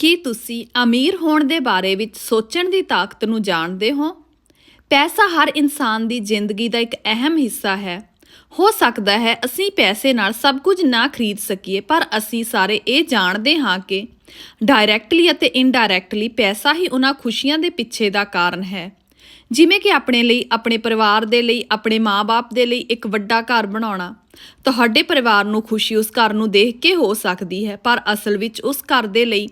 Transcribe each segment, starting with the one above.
ਕੀ ਤੁਸੀਂ ਅਮੀਰ ਹੋਣ ਦੇ ਬਾਰੇ ਵਿੱਚ ਸੋਚਣ ਦੀ ਤਾਕਤ ਨੂੰ ਜਾਣਦੇ ਹੋ? ਪੈਸਾ ਹਰ ਇਨਸਾਨ ਦੀ ਜ਼ਿੰਦਗੀ ਦਾ ਇੱਕ ਅਹਿਮ ਹਿੱਸਾ ਹੈ। ਹੋ ਸਕਦਾ ਹੈ ਅਸੀਂ ਪੈਸੇ ਨਾਲ ਸਭ ਕੁਝ ਨਾ ਖਰੀਦ ਸਕੀਏ, ਪਰ ਅਸੀਂ ਸਾਰੇ ਇਹ ਜਾਣਦੇ ਹਾਂ ਕਿ ਡਾਇਰੈਕਟਲੀ ਅਤੇ ਇਨਡਾਇਰੈਕਟਲੀ ਪੈਸਾ ਹੀ ਉਹਨਾਂ ਖੁਸ਼ੀਆਂ ਦੇ ਪਿੱਛੇ ਦਾ ਕਾਰਨ ਹੈ। ਜਿਵੇਂ ਕਿ ਆਪਣੇ ਲਈ, ਆਪਣੇ ਪਰਿਵਾਰ ਦੇ ਲਈ, ਆਪਣੇ ਮਾਪੇ ਦੇ ਲਈ ਇੱਕ ਵੱਡਾ ਘਰ ਬਣਾਉਣਾ। ਤੁਹਾਡੇ ਪਰਿਵਾਰ ਨੂੰ ਖੁਸ਼ੀ ਉਸ ਘਰ ਨੂੰ ਦੇਖ ਕੇ ਹੋ ਸਕਦੀ ਹੈ, ਪਰ ਅਸਲ ਵਿੱਚ ਉਸ ਘਰ ਦੇ ਲਈ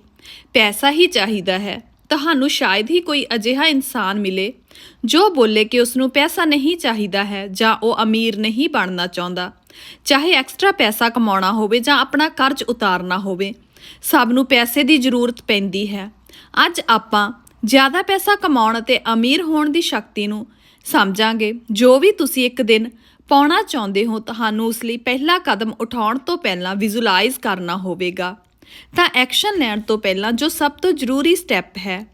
ਪੈਸਾ ਹੀ ਚਾਹੀਦਾ ਹੈ। ਤੁਹਾਨੂੰ ਸ਼ਾਇਦ ਹੀ ਕੋਈ ਅਜਿਹਾ ਇਨਸਾਨ ਮਿਲੇ, ਜੋ ਬੋਲੇ ਕਿ ਉਸ ਨੂੰ ਪੈਸਾ ਨਹੀਂ ਚਾਹੀਦਾ ਹੈ ਜਾਂ ਉਹ ਅਮੀਰ ਨਹੀਂ ਬਣਨਾ ਚਾਹੁੰਦਾ। ਚਾਹੇ ਐਕਸਟਰਾ ਪੈਸਾ ਕਮਾਉਣਾ ਹੋਵੇ ਜਾਂ ਆਪਣਾ ਕਰਜ਼ ਉਤਾਰਨਾ ਹੋਵੇ, ਸਭ ਨੂੰ ਪੈਸੇ ਦੀ ਜ਼ਰੂਰਤ ਪੈਂਦੀ ਹੈ। ਅੱਜ ਆਪਾਂ ਜ਼ਿਆਦਾ ਪੈਸਾ ਕਮਾਉਣ ਅਤੇ ਅਮੀਰ ਹੋਣ ਦੀ ਸ਼ਕਤੀ ਨੂੰ ਸਮਝਾਂਗੇ। ਜੋ ਵੀ ਤੁਸੀਂ ਇੱਕ ਦਿਨ ਪਾਉਣਾ ਚਾਹੁੰਦੇ ਹੋ, ਤੁਹਾਨੂੰ ਉਸ ਲਈ ਪਹਿਲਾ ਕਦਮ ਉਠਾਉਣ ਤੋਂ ਪਹਿਲਾਂ ਵਿਜ਼ੂਅਲਾਈਜ਼ ਕਰਨਾ ਹੋਵੇਗਾ। ਤਾਂ ਐਕਸ਼ਨ ਲੈਣ ਤੋਂ ਪਹਿਲਾਂ ਜੋ ਸਭ ਤੋਂ ਜ਼ਰੂਰੀ ਸਟੈਪ ਹੈ,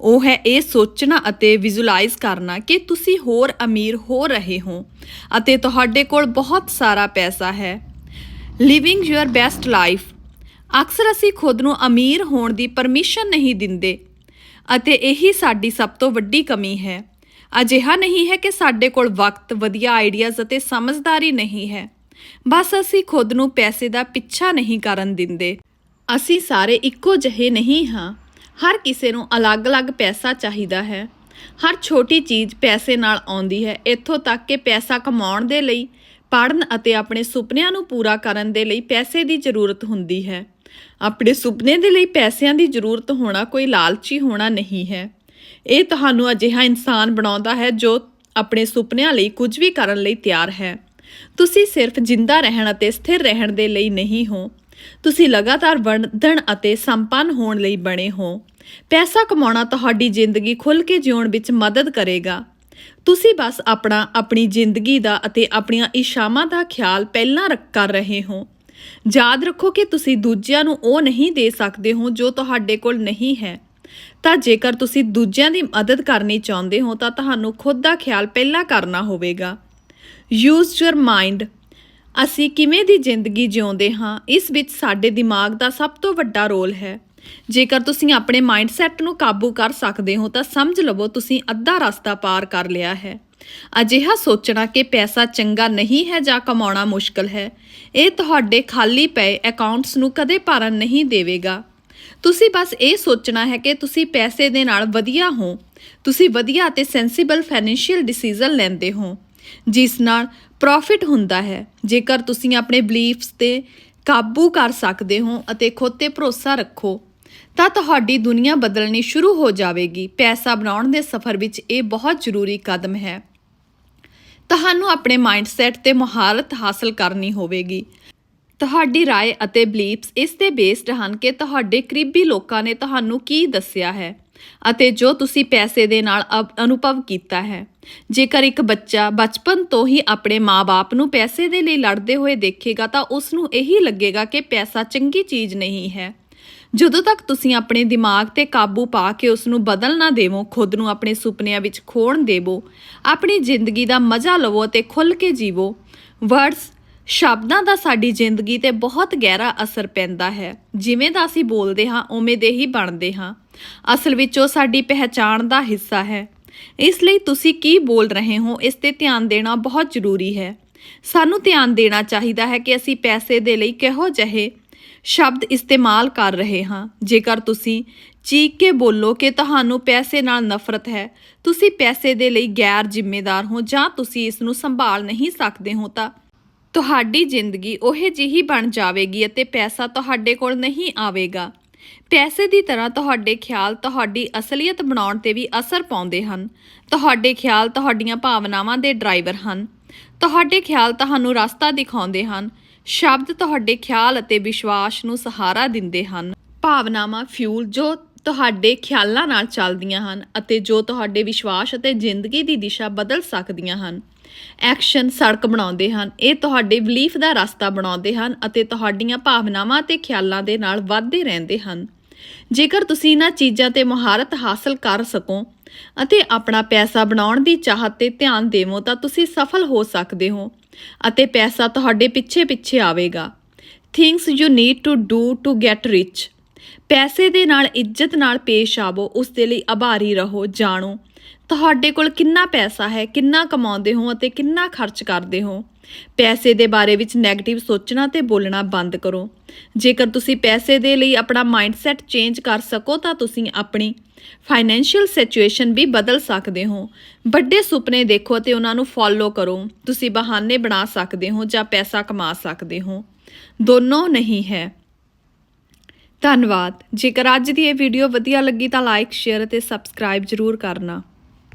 ਉਹ ਹੈ ਇਹ ਸੋਚਣਾ ਅਤੇ ਵਿਜ਼ੂਅਲਾਈਜ਼ ਕਰਨਾ ਕਿ ਤੁਸੀਂ ਹੋਰ ਅਮੀਰ ਹੋ ਰਹੇ ਹੋ ਅਤੇ ਤੁਹਾਡੇ ਕੋਲ ਬਹੁਤ ਸਾਰਾ ਪੈਸਾ ਹੈ। ਲਿਵਿੰਗ ਯੂਅਰ ਬੈਸਟ ਲਾਈਫ ਅਕਸਰ ਅਸੀਂ ਖੁਦ ਨੂੰ ਅਮੀਰ ਹੋਣ ਦੀ ਪਰਮਿਸ਼ਨ ਨਹੀਂ ਦਿੰਦੇ ਅਤੇ ਇਹੀ ਸਾਡੀ ਸਭ ਤੋਂ ਵੱਡੀ ਕਮੀ ਹੈ। ਅਜਿਹਾ ਨਹੀਂ ਹੈ ਕਿ ਸਾਡੇ ਕੋਲ ਵਕਤ, ਵਧੀਆ ਆਈਡੀਆਜ਼ ਅਤੇ ਸਮਝਦਾਰੀ ਨਹੀਂ ਹੈ। ਬਸ ਅਸੀਂ ਖੁਦ ਨੂੰ ਪੈਸੇ ਦਾ ਪਿੱਛਾ ਨਹੀਂ ਕਰਨ ਦਿੰਦੇ। ਅਸੀਂ ਸਾਰੇ ਇੱਕੋ ਜਿਹੇ ਨਹੀਂ ਹਾਂ। ਹਰ ਕਿਸੇ ਨੂੰ ਅਲੱਗ-ਅਲੱਗ ਪੈਸਾ ਚਾਹੀਦਾ ਹੈ। ਹਰ ਛੋਟੀ ਚੀਜ਼ ਪੈਸੇ ਨਾਲ ਆਉਂਦੀ ਹੈ। ਇੱਥੋਂ ਤੱਕ ਕਿ ਪੈਸਾ ਕਮਾਉਣ ਦੇ ਲਈ ਪੜਨ ਅਤੇ ਆਪਣੇ ਸੁਪਨਿਆਂ ਨੂੰ ਪੂਰਾ ਕਰਨ ਦੇ ਲਈ ਪੈਸੇ ਦੀ ਜ਼ਰੂਰਤ ਹੁੰਦੀ ਹੈ। ਆਪਣੇ ਸੁਪਨੇ ਦੇ ਲਈ ਪੈਸਿਆਂ ਦੀ ਜ਼ਰੂਰਤ ਹੋਣਾ ਕੋਈ ਲਾਲਚੀ ਹੋਣਾ ਨਹੀਂ ਹੈ। ਇਹ ਤੁਹਾਨੂੰ ਅਜਿਹਾ ਇਨਸਾਨ ਬਣਾਉਂਦਾ ਹੈ ਜੋ ਆਪਣੇ ਸੁਪਨਿਆਂ ਲਈ ਕੁਝ ਵੀ ਕਰਨ ਲਈ ਤਿਆਰ ਹੈ। ਤੁਸੀਂ ਸਿਰਫ ਜਿੰਦਾ ਰਹਿਣ ਅਤੇ ਸਥਿਰ ਰਹਿਣ ਦੇ ਲਈ ਨਹੀਂ ਹੋ। ਤੁਸੀਂ ਲਗਾਤਾਰ ਵਧਣ ਅਤੇ ਸੰਪੰਨ ਹੋਣ ਲਈ ਬਣੇ ਹੋ। ਪੈਸਾ ਕਮਾਉਣਾ ਤੁਹਾਡੀ ਜ਼ਿੰਦਗੀ ਖੁੱਲ੍ਹ ਕੇ ਜਿਉਣ ਵਿੱਚ ਮਦਦ ਕਰੇਗਾ। ਤੁਸੀਂ ਬਸ ਆਪਣਾ, ਆਪਣੀ ਜ਼ਿੰਦਗੀ ਦਾ ਅਤੇ ਆਪਣੀਆਂ ਇਸ਼ਾਵਾਂ ਦਾ ਖਿਆਲ ਪਹਿਲਾਂ ਰੱਖ ਕਰ ਰਹੇ ਹੋ। ਯਾਦ ਰੱਖੋ ਕਿ ਤੁਸੀਂ ਦੂਜਿਆਂ ਨੂੰ ਉਹ ਨਹੀਂ ਦੇ ਸਕਦੇ ਹੋ ਜੋ ਤੁਹਾਡੇ ਕੋਲ ਨਹੀਂ ਹੈ। ਤਾਂ ਜੇਕਰ ਤੁਸੀਂ ਦੂਜਿਆਂ ਦੀ ਮਦਦ ਕਰਨੀ ਚਾਹੁੰਦੇ ਹੋ ਤਾਂ ਤੁਹਾਨੂੰ ਖੁਦ ਦਾ ਖਿਆਲ ਪਹਿਲਾਂ ਕਰਨਾ ਹੋਵੇਗਾ। ਯੂਜ਼ ਯੂਰ ਮਾਈਂਡ ਅਸੀਂ ਕਿਵੇਂ ਦੀ ਜ਼ਿੰਦਗੀ ਜਿਉਂਦੇ ਹਾਂ, ਇਸ ਵਿੱਚ ਸਾਡੇ ਦਿਮਾਗ ਦਾ ਸਭ ਤੋਂ ਵੱਡਾ ਰੋਲ ਹੈ। ਜੇਕਰ ਤੁਸੀਂ ਆਪਣੇ ਮਾਈਂਡਸੈਟ ਨੂੰ ਕਾਬੂ ਕਰ ਸਕਦੇ ਹੋ, ਤਾਂ ਸਮਝ ਲਵੋ ਤੁਸੀਂ ਅੱਧਾ ਰਸਤਾ ਪਾਰ ਕਰ ਲਿਆ ਹੈ। ਅਜਿਹਾ ਸੋਚਣਾ ਕਿ ਪੈਸਾ ਚੰਗਾ ਨਹੀਂ ਹੈ ਜਾਂ ਕਮਾਉਣਾ ਮੁਸ਼ਕਲ ਹੈ, ਇਹ ਤੁਹਾਡੇ ਖਾਲੀ ਪਏ ਅਕਾਊਂਟਸ ਨੂੰ ਕਦੇ ਭਰਨ ਨਹੀਂ ਦੇਵੇਗਾ। ਤੁਸੀਂ ਬਸ ਇਹ ਸੋਚਣਾ ਹੈ ਕਿ ਤੁਸੀਂ ਪੈਸੇ ਦੇ ਨਾਲ ਵਧੀਆ ਹੋ, ਤੁਸੀਂ ਵਧੀਆ ਅਤੇ ਸੈਂਸੀਬਲ ਫਾਈਨੈਂਸ਼ੀਅਲ ਡਿਸੀਜਨ ਲੈਂਦੇ ਹੋ, ਜਿਸ ਨਾਲ ਪ੍ਰੋਫਿਟ ਹੁੰਦਾ ਹੈ ਜੇਕਰ ਤੁਸੀਂ ਆਪਣੇ ਬਲੀਫਸ ਤੇ ਕਾਬੂ ਕਰ ਸਕਦੇ ਹੋ ਅਤੇ ਖੁਦ ਤੇ ਭਰੋਸਾ ਰੱਖੋ ਤਾਂ ਤੁਹਾਡੀ ਦੁਨੀਆ ਬਦਲਣੀ ਸ਼ੁਰੂ ਹੋ ਜਾਵੇਗੀ ਪੈਸਾ ਬਣਾਉਣ ਦੇ ਸਫ਼ਰ ਵਿੱਚ ਇਹ ਬਹੁਤ ਜ਼ਰੂਰੀ ਕਦਮ ਹੈ ਤੁਹਾਨੂੰ ਆਪਣੇ ਮਾਈਂਡਸੈਟ ਤੇ ਮਹਾਰਤ ਹਾਸਲ ਕਰਨੀ ਹੋਵੇਗੀ ਤੁਹਾਡੀ رائے ਅਤੇ ਬਲੀਫਸ ਇਸ ਤੇ ਬੇਸਡ ਹਨ ਕਿ ਤੁਹਾਡੇ ਕਰੀਬੀ ਲੋਕਾਂ ਨੇ ਤੁਹਾਨੂੰ ਕੀ ਦੱਸਿਆ ਹੈ ਅਤੇ ਜੋ ਤੁਸੀਂ ਪੈਸੇ ਦੇ ਨਾਲ ਅਨੁਭਵ ਕੀਤਾ ਹੈ। ਜੇਕਰ ਇੱਕ ਬੱਚਾ ਬਚਪਨ ਤੋਂ ਹੀ ਆਪਣੇ ਮਾਪੇ ਨੂੰ ਪੈਸੇ ਦੇ ਲਈ ਲੜਦੇ ਹੋਏ ਦੇਖੇਗਾ, ਤਾਂ ਉਸ ਨੂੰ ਇਹੀ ਲੱਗੇਗਾ ਕਿ ਪੈਸਾ ਚੰਗੀ ਚੀਜ਼ ਨਹੀਂ ਹੈ। ਜਦੋਂ ਤੱਕ ਤੁਸੀਂ ਆਪਣੇ ਦਿਮਾਗ ਤੇ ਕਾਬੂ ਪਾ ਕੇ ਉਸ ਨੂੰ ਬਦਲ ਨਾ ਦੇਵੋ, ਖੁਦ ਨੂੰ ਆਪਣੇ ਸੁਪਨਿਆਂ ਵਿੱਚ ਖੋਣ ਦੇਵੋ, ਆਪਣੀ ਜ਼ਿੰਦਗੀ ਦਾ ਮਜ਼ਾ ਲਵੋ ਤੇ ਖੁੱਲ ਕੇ ਜੀਵੋ। ਵਰਡਸ ਸ਼ਬਦਾਂ ਦਾ ਸਾਡੀ ਜ਼ਿੰਦਗੀ ਤੇ ਬਹੁਤ ਗਹਿਰਾ ਅਸਰ ਪੈਂਦਾ ਹੈ। ਜਿਵੇਂ ਦਾ ਅਸੀਂ ਬੋਲਦੇ ਹਾਂ, ਉਵੇਂ ਦੇ ਹੀ ਬਣਦੇ ਹਾਂ। ਅਸਲ ਵਿੱਚ ਉਹ ਸਾਡੀ ਪਹਿਚਾਣ ਦਾ ਹਿੱਸਾ ਹੈ। ਇਸ ਲਈ ਤੁਸੀਂ ਕੀ ਬੋਲ ਰਹੇ ਹੋ, ਇਸ ਤੇ ਧਿਆਨ ਦੇਣਾ ਬਹੁਤ ਜ਼ਰੂਰੀ ਹੈ। ਸਾਨੂੰ ਧਿਆਨ ਦੇਣਾ ਚਾਹੀਦਾ ਹੈ ਕਿ ਅਸੀਂ ਪੈਸੇ ਦੇ ਲਈ ਕਿਹੋ ਜਿਹੇ ਸ਼ਬਦ ਇਸਤੇਮਾਲ ਕਰ ਰਹੇ ਹਾਂ। ਜੇਕਰ ਤੁਸੀਂ ਚੀਕ ਕੇ ਬੋਲੋ ਕਿ ਤੁਹਾਨੂੰ ਪੈਸੇ ਨਾਲ ਨਫ਼ਰਤ ਹੈ, ਤੁਸੀਂ ਪੈਸੇ ਦੇ ਲਈ ਗੈਰ ਜ਼ਿੰਮੇਦਾਰ ਹੋ ਜਾਂ ਤੁਸੀਂ ਇਸ ਨੂੰ ਸੰਭਾਲ ਨਹੀਂ ਸਕਦੇ ਹੋ ਤਾਂ ਤੁਹਾਡੀ ਜ਼ਿੰਦਗੀ ਉਹੇ ਜਿਹੀ ਬਣ ਜਾਵੇਗੀ ਅਤੇ ਪੈਸਾ ਤੁਹਾਡੇ ਕੋਲ ਨਹੀਂ ਆਵੇਗਾ। ਪੈਸੇ ਦੀ ਤਰ੍ਹਾਂ ਤੁਹਾਡੇ ਖਿਆਲ ਤੁਹਾਡੀ ਅਸਲੀਅਤ ਬਣਾਉਣ ਤੇ ਵੀ ਅਸਰ ਪਾਉਂਦੇ ਹਨ। ਤੁਹਾਡੇ ਖਿਆਲ ਤੁਹਾਡੀਆਂ ਭਾਵਨਾਵਾਂ ਦੇ ਡਰਾਈਵਰ ਹਨ। ਤੁਹਾਡੇ ਖਿਆਲ ਤੁਹਾਨੂੰ ਰਸਤਾ ਦਿਖਾਉਂਦੇ ਹਨ। ਸ਼ਬਦ ਤੁਹਾਡੇ ਖਿਆਲ ਅਤੇ ਵਿਸ਼ਵਾਸ ਨੂੰ ਸਹਾਰਾ ਦਿੰਦੇ ਹਨ। ਭਾਵਨਾਵਾਂ ਫਿਊਲ ਜੋ ਤੁਹਾਡੇ ਖਿਆਲਾਂ ਨਾਲ ਚੱਲਦੀਆਂ ਹਨ ਅਤੇ ਜੋ ਤੁਹਾਡੇ ਵਿਸ਼ਵਾਸ ਅਤੇ ਜ਼ਿੰਦਗੀ ਦੀ ਦਿਸ਼ਾ ਬਦਲ ਸਕਦੀਆਂ ਹਨ। ਐਕਸ਼ਨ ਸੜਕ ਬਣਾਉਂਦੇ ਹਨ। ਇਹ ਤੁਹਾਡੇ ਬਲੀਫ ਦਾ ਰਸਤਾ ਬਣਾਉਂਦੇ ਹਨ ਅਤੇ ਤੁਹਾਡੀਆਂ ਭਾਵਨਾਵਾਂ ਤੇ ਖਿਆਲਾਂ ਦੇ ਨਾਲ ਵੱਧਦੇ ਰਹਿੰਦੇ ਹਨ। ਜੇਕਰ ਤੁਸੀਂ ਇਹਨਾਂ ਚੀਜ਼ਾਂ ਤੇ ਮਹਾਰਤ ਹਾਸਲ ਕਰ ਸਕੋ ਅਤੇ ਆਪਣਾ ਪੈਸਾ ਬਣਾਉਣ ਦੀ ਚਾਹਤ ਤੇ ਧਿਆਨ ਦੇਵੋ ਤਾਂ ਤੁਸੀਂ ਸਫਲ ਹੋ ਸਕਦੇ ਹੋ ਅਤੇ ਪੈਸਾ ਤੁਹਾਡੇ ਪਿੱਛੇ ਪਿੱਛੇ ਆਵੇਗਾ। Things you need to do to get rich ਪੈਸੇ ਦੇ ਨਾਲ ਇੱਜ਼ਤ ਨਾਲ ਪੇਸ਼ ਆਵੋ, ਉਸ ਦੇ ਲਈ ਆਭਾਰੀ ਰਹੋ, ਜਾਣੋ। ਤੁਹਾਡੇ ਕੋਲ ਕਿੰਨਾ ਪੈਸਾ ਹੈ, ਕਿੰਨਾ ਕਮਾਉਂਦੇ ਹੋ ਅਤੇ ਕਿੰਨਾ ਖਰਚ ਕਰਦੇ ਹੋ? ਪੈਸੇ ਦੇ ਬਾਰੇ ਵਿੱਚ 네ਗੇਟਿਵ ਸੋਚਣਾ ਤੇ ਬੋਲਣਾ ਬੰਦ ਕਰੋ। ਜੇਕਰ ਤੁਸੀਂ ਪੈਸੇ ਦੇ ਲਈ ਆਪਣਾ ਮਾਈਂਡਸੈਟ ਚੇਂਜ ਕਰ ਸਕੋ ਤਾਂ ਤੁਸੀਂ ਆਪਣੀ ਫਾਈਨੈਂਸ਼ੀਅਲ ਸਿਚੁਏਸ਼ਨ ਵੀ ਬਦਲ ਸਕਦੇ ਹੋ। ਵੱਡੇ ਸੁਪਨੇ ਦੇਖੋ ਅਤੇ ਉਹਨਾਂ ਨੂੰ ਫੋਲੋ ਕਰੋ। ਤੁਸੀਂ ਬਹਾਨੇ ਬਣਾ ਸਕਦੇ ਹੋ ਜਾਂ ਪੈਸਾ ਕਮਾ ਸਕਦੇ ਹੋ। ਦੋਨੋਂ ਨਹੀਂ ਹੈ। ਧੰਨਵਾਦ। ਜੇਕਰ ਅੱਜ ਦੀ ਇਹ ਵੀਡੀਓ ਵਧੀਆ ਲੱਗੀ ਤਾਂ ਲਾਈਕ ਸ਼ੇਅਰ ਅਤੇ ਸਬਸਕ੍ਰਾਈਬ ਜ਼ਰੂਰ ਕਰਨਾ।